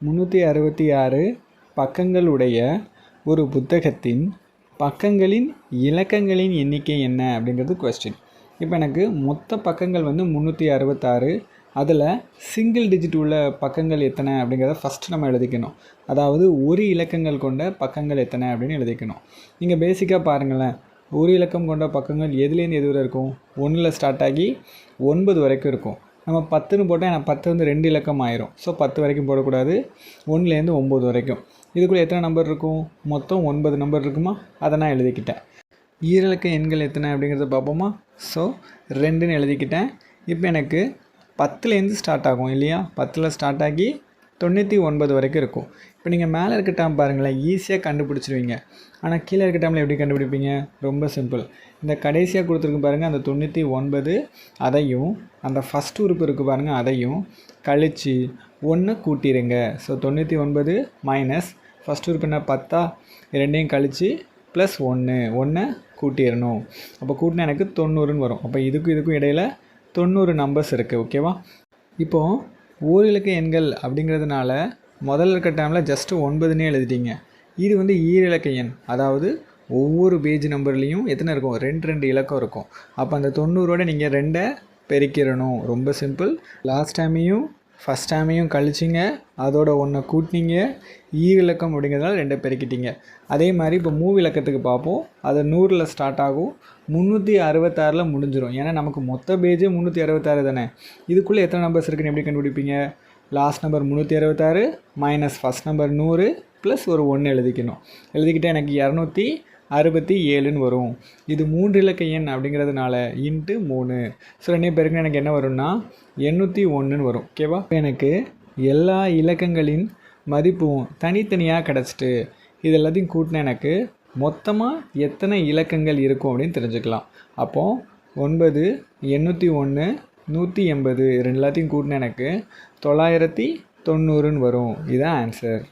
முந்நூற்றி அறுபத்தி ஆறு பக்கங்களுடைய ஒரு புத்தகத்தின் பக்கங்களின் இலக்கங்களின் எண்ணிக்கை என்ன அப்படிங்கிறது கொஸ்டின் இப்போ எனக்கு மொத்த பக்கங்கள் வந்து முந்நூற்றி அறுபத்தாறு அதில் சிங்கிள் டிஜிட் உள்ள பக்கங்கள் எத்தனை அப்படிங்கிறத ஃபஸ்ட்டு நம்ம எழுதிக்கணும். அதாவது ஒரு இலக்கங்கள் கொண்ட பக்கங்கள் எத்தனை அப்படின்னு எழுதிக்கணும். நீங்கள் பேசிக்காக பாருங்களேன். ஒரு இலக்கம் கொண்ட பக்கங்கள் எதுலேருந்து எது வரை இருக்கும்? ஒன்றில் ஸ்டார்ட் ஆகி ஒன்பது வரைக்கும் இருக்கும். நம்ம பத்துன்னு போட்டால் எனக்கு பத்து வந்து ரெண்டு இலக்கம் ஆயிரும். ஸோ பத்து வரைக்கும் போடக்கூடாது. ஒன்றுலேருந்து ஒம்பது வரைக்கும். இதுக்குள்ளே எத்தனை நம்பர் இருக்கும்? மொத்தம் ஒன்பது நம்பர் இருக்குமா? அதை நான் எழுதிக்கிட்டேன். ஈரலக்க எண்கள் எத்தனை அப்படிங்கிறத பார்ப்போமா? ஸோ ரெண்டுன்னு எழுதிக்கிட்டேன். இப்போ எனக்கு பத்துலேருந்து ஸ்டார்ட் ஆகும் இல்லையா? பத்தில் ஸ்டார்ட் ஆகி தொண்ணூற்றி ஒன்பது வரைக்கும் இருக்கும். இப்போ நீங்கள் மேலே இருக்க டேம் பாருங்களேன் ஈஸியாக கண்டுபிடிச்சிருவீங்க. ஆனால் கீழே இருக்க டேமில் எப்படி கண்டுபிடிப்பீங்க? ரொம்ப சிம்பிள் இந்த கடைசியாக கொடுத்துருக்கு பாருங்கள் அந்த தொண்ணூற்றி ஒன்பது அதையும் அந்த ஃபஸ்ட் உறுப்பு இருக்குது பாருங்கள் அதையும் கழித்து ஒன்று கூட்டிடுங்க ஸோ தொண்ணூற்றி ஒன்பது மைனஸ் ஃபஸ்ட் உறுப்பு என்ன? பத்தா? ரெண்டையும் கழித்து ப்ளஸ் ஒன்று ஒன்றை கூட்டிடணும் அப்போ கூட்டினா எனக்கு தொண்ணூறுன்னு வரும். அப்போ இதுக்கும் இதுக்கும் இடையில் தொண்ணூறு நம்பர்ஸ் இருக்குது ஓகேவா இப்போது ஓரிலக்க எண்கள் அப்படிங்கிறதுனால முதல்ல இருக்க டைமில் ஜஸ்ட்டு ஒன்பதுன்னே எழுதிட்டீங்க. இது வந்து ஈரிலக்க எண். அதாவது ஒவ்வொரு பேஜ் நம்பர்லேயும் எத்தனை இருக்கும்? ரெண்டு ரெண்டு இலக்கம் இருக்கும். அப்போ அந்த தொண்ணூறோட நீங்கள் ரெண்டை பெருக்கிடணும். ரொம்ப சிம்பிள் லாஸ்ட் டைமையும் ஃபஸ்ட் டைமையும் கழிச்சிங்க. அதோட ஒன்றை கூட்டினீங்க. E ஈவிலக்கம் அப்படிங்கிறதுனால ரெண்டை பெருக்கிட்டீங்க அதே மாதிரி இப்போ மூவிலக்கத்துக்கு பார்ப்போம். அது நூறில் ஸ்டார்ட் ஆகும். முந்நூற்றி அறுபத்தாறில் முடிஞ்சிடும் ஏன்னா நமக்கு மொத்த பேஜே முந்நூற்றி அறுபத்தாறு தானே? இதுக்குள்ளே எத்தனை நம்பர்ஸ் இருக்குன்னு எப்படி கண்டுபிடிப்பீங்க? லாஸ்ட் நம்பர் முந்நூற்றி அறுபத்தாறு மைனஸ் ஃபஸ்ட் நம்பர் நூறு ப்ளஸ் ஒரு ஒன்று எழுதிக்கணும். எழுதிக்கிட்டால் எனக்கு இரநூத்தி அறுபத்தி ஏழுன்னு வரும். இது மூன்று இலக்க எண் அப்படிங்கிறதுனால இன்ட்டு மூணு. ஸோ ரெண்டே பேருக்கு எனக்கு என்ன வரும்னா எண்ணூற்றி ஒன்றுன்னு வரும். ஓகேவா இப்போ எனக்கு எல்லா இலக்கங்களின் மதிப்பும் தனித்தனியாக கிடச்சிட்டு இது எல்லாத்தையும் கூட்டின எனக்கு மொத்தமாக எத்தனை இலக்கங்கள் இருக்கும் அப்படின்னு தெரிஞ்சுக்கலாம். அப்போது ஒன்பது எண்ணூற்றி ஒன்று நூற்றி எண்பது ரெண்டு எல்லாத்தையும் கூட்டின எனக்கு தொள்ளாயிரத்தி தொண்ணூறுன்னு வரும். இதுதான் ஆன்சர்